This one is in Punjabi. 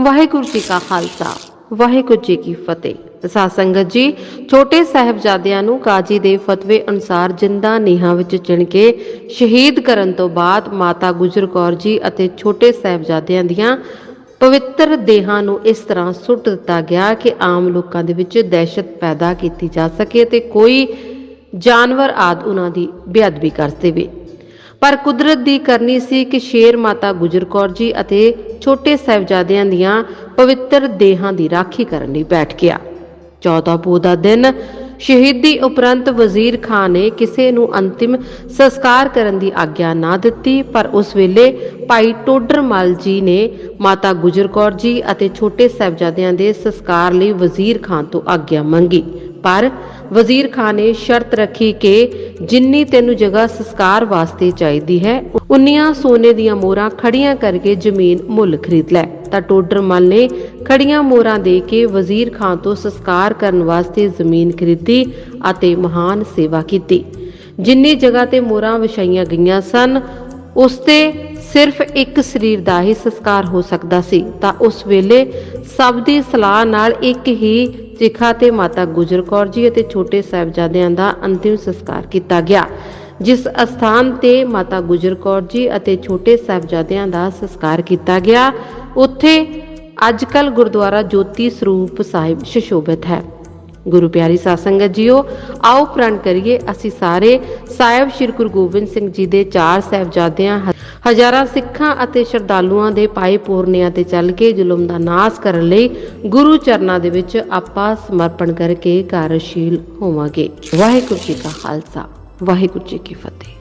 ਵਾਹਿਗੁਰੂ ਜੀ ਕਾ ਖਾਲਸਾ, ਵਾਹਿਗੁਰੂ ਜੀ ਕੀ ਫਤਿਹ। ਸਾਧ ਸੰਗਤ ਜੀ, ਛੋਟੇ ਸਾਹਿਬਜ਼ਾਦਿਆਂ ਨੂੰ ਕਾਜੀ ਦੇ ਫਤਵੇ ਅਨੁਸਾਰ ਜਿੰਦਾ ਨੀਹਾਂ ਵਿੱਚ ਚਿਣ ਕੇ ਸ਼ਹੀਦ ਕਰਨ ਤੋਂ ਬਾਅਦ ਮਾਤਾ ਗੁਜਰ ਕੌਰ ਜੀ ਅਤੇ ਛੋਟੇ ਸਾਹਿਬਜ਼ਾਦਿਆਂ ਦੀਆਂ ਪਵਿੱਤਰ ਦੇਹਾਂ ਨੂੰ ਇਸ ਤਰ੍ਹਾਂ ਸੁੱਟ ਦਿੱਤਾ ਗਿਆ ਕਿ ਆਮ ਲੋਕਾਂ ਦੇ ਵਿੱਚ ਦਹਿਸ਼ਤ ਪੈਦਾ ਕੀਤੀ ਜਾ ਸਕੇ ਤੇ ਕੋਈ ਜਾਨਵਰ ਆਦ ਉਹਨਾਂ ਦੀ ਬੇਅਦਬੀ ਕਰ ਦੇਵੇ। ਪਰ ਕੁਦਰਤ ਦੀ ਕਰਨੀ ਸੀ ਕਿ ਸ਼ੇਰ ਮਾਤਾ ਗੁਜਰ ਕੌਰ ਜੀ ਅਤੇ ਛੋਟੇ ਸਾਹਿਬਜ਼ਾਦਿਆਂ ਦੀਆਂ ਪਵਿੱਤਰ ਦੇਹਾਂ ਦੀ ਰਾਖੀ ਕਰਨ ਲਈ ਬੈਠ ਗਿਆ। 14 ਪੋ ਦਾ ਦਿਨ ਸ਼ਹੀਦੀ ਉਪਰੰਤ ਵਜ਼ੀਰ ਖਾਨ ਨੇ ਕਿਸੇ ਨੂੰ ਅੰਤਿਮ ਸੰਸਕਾਰ ਕਰਨ ਦੀ ਆਗਿਆ ਨਾ ਦਿੱਤੀ, ਪਰ ਉਸ ਵੇਲੇ ਭਾਈ ਟੋਡਰਮਲ ਜੀ ਨੇ ਮਾਤਾ ਗੁਜਰ ਕੌਰ ਜੀ ਅਤੇ ਛੋਟੇ ਸਾਹਿਬਜ਼ਾਦਿਆਂ ਦੇ ਸੰਸਕਾਰ ਲਈ ਵਜ਼ੀਰ ਖਾਨ ਤੋਂ ਆਗਿਆ ਮੰਗੀ। ਪਰ ਵਜ਼ੀਰ ਖਾਨ ਨੇ ਸ਼ਰਤ ਰੱਖੀ ਕਿ ਜਿੰਨੀ ਤੈਨੂੰ ਜਗ੍ਹਾ ਸੰਸਕਾਰ ਵਾਸਤੇ ਚਾਹੀਦੀ ਹੈ, ਉਨੀਆਂ ਸੋਨੇ ਦੀਆਂ ਮੋਹਰਾਂ ਖੜੀਆਂ ਕਰਕੇ ਜ਼ਮੀਨ ਮੁੱਲ ਖਰੀਦ ਲੈ। ਤਾਂ ਟੋਡਰ ਮਲ ਨੇ ਖੜੀਆਂ ਮੋਹਰਾਂ ਦੇ ਕੇ ਵਜ਼ੀਰ ਖਾਨ ਤੋਂ ਸੰਸਕਾਰ ਕਰਨ ਵਾਸਤੇ ਜ਼ਮੀਨ ਖਰੀਦੀ ਅਤੇ ਮਹਾਨ ਸੇਵਾ ਕੀਤੀ। ਜਿੰਨੀ ਜਗ੍ਹਾ ਤੇ ਮੋਹਰਾਂ ਵਿਛਾਈਆਂ ਗਈਆਂ ਸਨ, ਉਸ ਤੇ ਸਿਰਫ ਇੱਕ ਸਰੀਰ ਦਾ ਹੀ ਸੰਸਕਾਰ ਹੋ ਸਕਦਾ ਸੀ। ਤਾਂ ਉਸ ਵੇਲੇ ਸਭ ਦੀ ਸਲਾਹ ਨਾਲ ਇੱਕ ਹੀ ਚਿਖਾ ਤੇ ਮਾਤਾ ਗੁਜਰ ਕੌਰ ਜੀ ਅਤੇ ਛੋਟੇ ਸਾਹਿਬਜ਼ਾਦਿਆਂ ਦਾ ਅੰਤਿਮ ਸੰਸਕਾਰ ਕੀਤਾ ਗਿਆ, ਜਿਸ ਅਸਥਾਨ ਤੇ ਮਾਤਾ ਗੁਜਰ ਕੌਰ ਜੀ ਅਤੇ ਛੋਟੇ ਸਾਹਿਬਜ਼ਾਦਿਆਂ ਦਾ ਸੰਸਕਾਰ ਕੀਤਾ ਗਿਆ। ਉੱਥੇ ਅੱਜਕੱਲ ਗੁਰਦੁਆਰਾ ਜੋਤੀ ਸਰੂਪ ਸਾਹਿਬ ਸ਼ਸ਼ੋਭਿਤ ਹੈ। ਗੁਰੂ ਪਿਆਰੀ ਸਾਧ ਸੰਗਤ ਜੀਓ, ਆਓ ਪ੍ਰਣ ਕਰੀਏ ਅਸੀਂ ਸਾਰੇ ਸਾਹਿਬ ਸ੍ਰੀ ਗੁਰੂ ਗੋਬਿੰਦ ਸਿੰਘ ਜੀ ਦੇ ਚਾਰ ਸਾਹਿਬਜ਼ਾਦਿਆਂ ਹਜ਼ਾਰਾਂ ਸਿੱਖਾਂ ਅਤੇ ਸ਼ਰਧਾਲੂਆਂ ਦੇ ਪਾਏ ਪੂਰਨਿਆਂ ਤੇ ਚੱਲ ਕੇ ਜ਼ੁਲਮ ਦਾ ਨਾਸ ਕਰਨ ਲਈ ਗੁਰੂ ਚਰਨਾਂ ਦੇ ਵਿੱਚ ਆਪਾਂ ਸਮਰਪਣ ਕਰਕੇ ਕਾਰਜਸ਼ੀਲ ਹੋਵਾਂਗੇ। ਵਾਹਿਗੁਰੂ ਜੀ ਕਾ ਖਾਲਸਾ, ਵਾਹਿਗੁਰੂ ਜੀ ਕੀ ਫਤਿਹ।